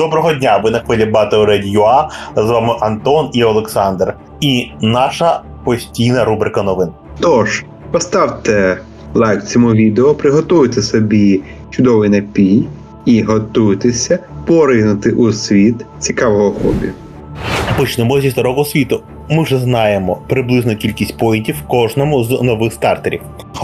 Доброго дня! Ви на хвилі Battle Radio.ua. З вами Антон і Олександр. І наша постійна рубрика новин. Тож, поставте лайк цьому відео, приготуйте собі чудовий напій і готуйтеся поринути у світ цікавого хобі. Почнемо зі старого світу. Ми вже знаємо приблизну кількість поінтів кожному з нових стартерів.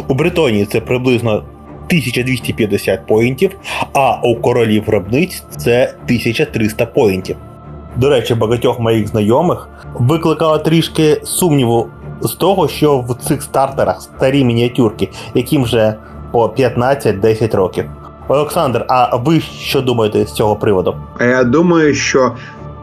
У Бритонії це приблизно 1250 поінтів, а у королів гробниць це 1300 поінтів. До речі, багатьох моїх знайомих викликало трішки сумніву з того, що в цих стартерах старі мініатюрки, яким вже по 15-10 років. Олександр, а ви що думаєте з цього приводу? Я думаю, що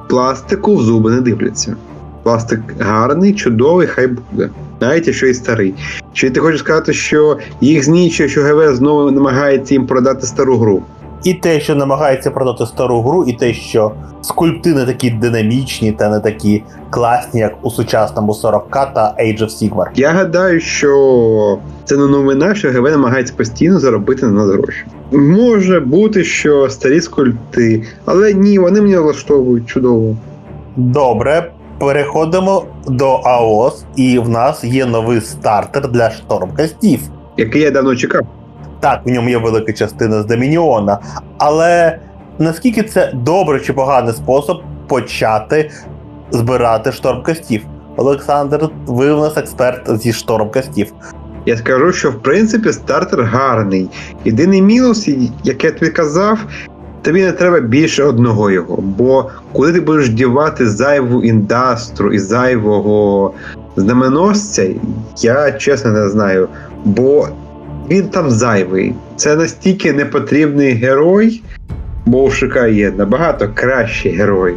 пластику в зуби не дивляться. Пластик гарний, чудовий, хай буде. Навіть якщо і старий. Чи ти хочеш сказати, що їх знічує, що ГВ знову намагається їм продати стару гру? І те, що намагається продати стару гру, і те, що скульпти не такі динамічні та не такі класні, як у сучасному 40 та Age of Sigmar. Я гадаю, що це не новина, що ГВ намагається постійно заробити на нас гроші. Може бути, що старі скульпти, але ні, вони мені влаштовують чудово. Добре, переходимо до АОС, і в нас є новий стартер для штормкастів. Який я давно чекав. Так, в ньому є велика частина з Домініона, але наскільки це добрий чи поганий спосіб почати збирати штормкастів? Олександр, ви у нас експерт зі штормкастів. Я скажу, що в принципі стартер гарний. Єдиний мінус, як я тобі казав, тобі не треба більше одного його. Бо коли ти будеш дівати зайву індастру і зайвого знаменосця, я чесно не знаю. Бо він там зайвий. Це настільки непотрібний герой, бо у Шика є набагато кращі герої.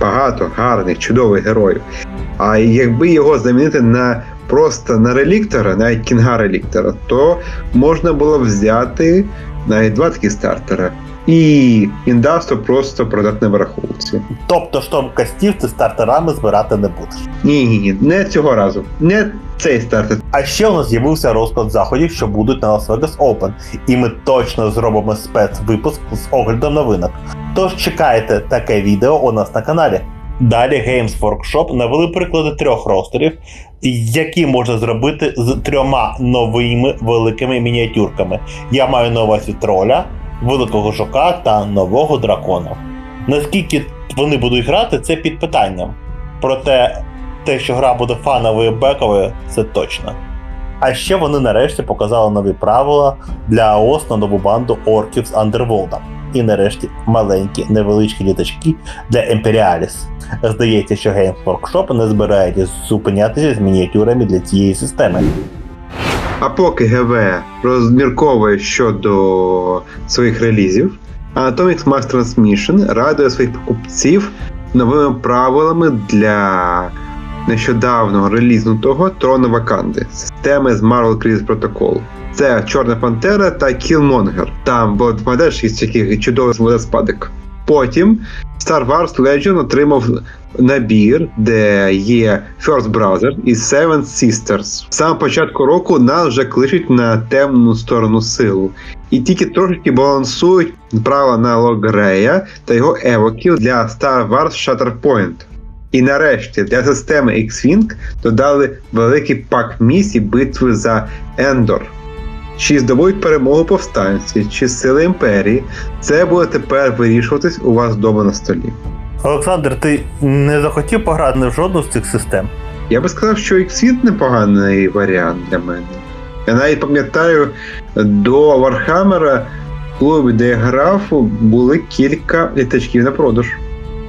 Багато гарних, чудових героїв. А якби його замінити на просто на реліктора, навіть кінга реліктора, то можна було взяти навіть два такі стартера. І індастру просто продати на враховці. Тобто штормкастів ти стартерами збирати не будеш. Ні, ні, ні, не цього разу. Не цей стартер. А ще у нас з'явився розклад заходів, що будуть на Las Vegas Open, і ми точно зробимо спецвипуск з оглядом новинок. Тож чекайте таке відео у нас на каналі. Далі Games Workshop навели приклади трьох ростерів, які можна зробити з трьома новими великими мініатюрками. Я маю на увазі троля, великого жука та нового дракона. Наскільки вони будуть грати, це під питанням. Проте те, що гра буде фановою бековою, це точно. А ще вони нарешті показали нові правила для АОС на нову банду орків з Андерволда. І нарешті маленькі невеличкі літачки для Imperialis. Здається, що Games Workshop не збирається зупинятися з мініатюрами для цієї системи. А поки ГВ розмірковує щодо своїх релізів, Atomic Mass Transmission радує своїх покупців новими правилами для нещодавно релізнутого Трона Ваканди, системи з Marvel Crisis Protocol. Це Чорна Пантера та Killmonger. Там було пам'ятаєш, є такий чудовий водоспадик. Потім Star Wars Legion отримав набір, де є First Brother і Seven Sisters. Самого початку року нас вже кличуть на темну сторону силу. І тільки трошки балансують правила на Логрея та його евоків для Star Wars Shatterpoint. І нарешті для системи X-Wing додали великий пак місій битви за Ендор. Чи здобудуть перемогу повстанці, чи сили імперії, це буде тепер вирішуватись у вас вдома на столі. Олександр, ти не захотів пограти в жодну з цих систем? Я би сказав, що X-Wing непоганий варіант для мене. Я навіть пам'ятаю, до Вархаммера в клубі, де я грав, були кілька літачків на продаж.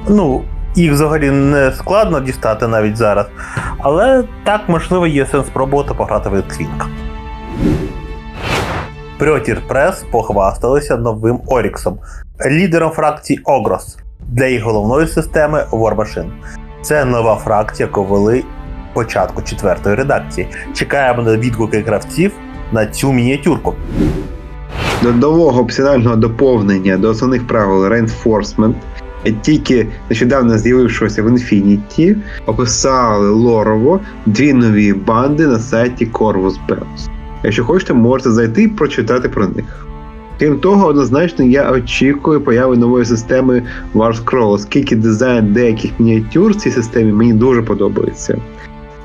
Ну, їх взагалі не складно дістати навіть зараз. Але так, можливо, є сенс спробувати пограти в X-Wing. Прьотір Прес похвасталися новим Оріксом, лідером фракції Огрос для їх головної системи War Machine. Це нова фракція, яку вели початку четвертої редакції. Чекаємо на відгуки гравців на цю мініатюрку. До нового опціонального доповнення до основних правил Reinforcement, тільки нещодавно з'явившогося в Infinity, описали лорово дві нові банди на сайті Corvus Bells. Якщо хочете, можете зайти і прочитати про них. Крім того, однозначно я очікую появи нової системи War Scroll, оскільки дизайн деяких мініатюр в цій системі мені дуже подобається.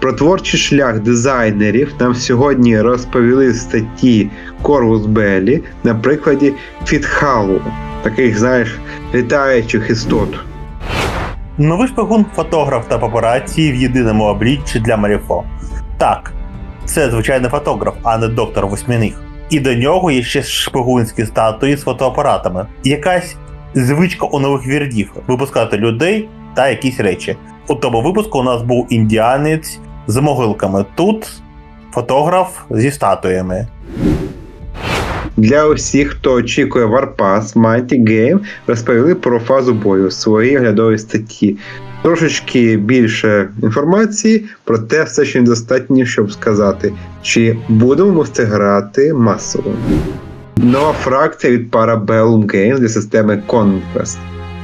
Про творчий шлях дизайнерів нам сьогодні розповіли статті Corvus Belli на прикладі Фітхалу, таких, знаєш, літаючих істот. Новий шпигун, фотограф та папараці в єдиному обличчі для Маріфо. Так, це звичайний фотограф, а не доктор восьміних. І до нього є ще шпигунські статуї з фотоапаратами. Якась звичка у нових вірдів випускати людей та якісь речі. У тому випуску у нас був індіанець з могилками. Тут фотограф зі статуями. Для усіх, хто очікує Warpass, Mighty Game розповіли про фазу бою в своїй оглядовій статті. Трошечки більше інформації, проте все ще недостатньо, щоб сказати, чи будемо ми це грати масово. Нова фракція від Parabellum Games для системи Conquest.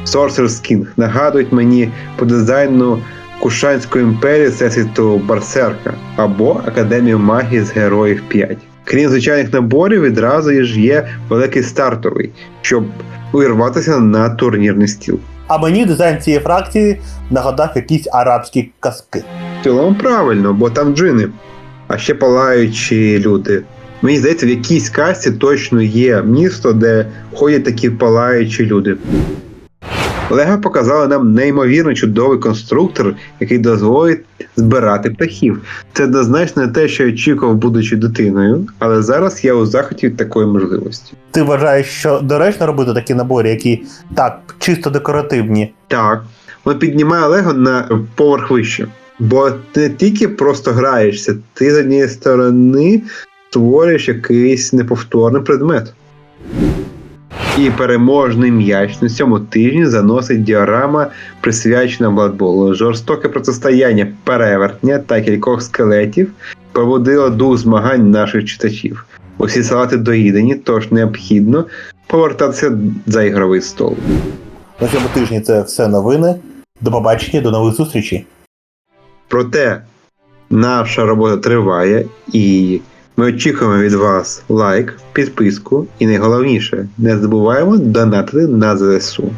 Sorcerer's King нагадують мені по дизайну Кушанської імперії Всесвіту Барсерка або Академію магії з Героїв 5. Крім звичайних наборів, відразу ж є великий стартовий, щоб увірватися на турнірний стіл. А мені дизайн цієї фракції нагадав якісь арабські казки. В цілому правильно, бо там джини, а ще палаючі люди. Мені здається, в якійсь касті точно є місто, де ходять такі палаючі люди. Лего показали нам неймовірно чудовий конструктор, який дозволить збирати птахів. Це однозначно те, що я очікував, будучи дитиною, але зараз я у захваті від такої можливості. Ти вважаєш, що доречно робити такі набори, які так чисто декоративні, Так, воно піднімає Лего на поверх вище. Бо ти не тільки просто граєшся, ти з однієї сторони створюєш якийсь неповторний предмет. І переможний м'яч на цьому тижні заносить діорама, присвячена Бладболу. Жорстоке протистояння перевертня та кількох скелетів проводило дух змагань наших читачів. Усі салати доїдені, тож необхідно повертатися за ігровий стол. На цьому тижні це все новини. До побачення, до нових зустрічей. Проте наша робота триває, і ми очікуємо від вас лайк, підписку і найголовніше, не забуваємо донатити на ЗСУ.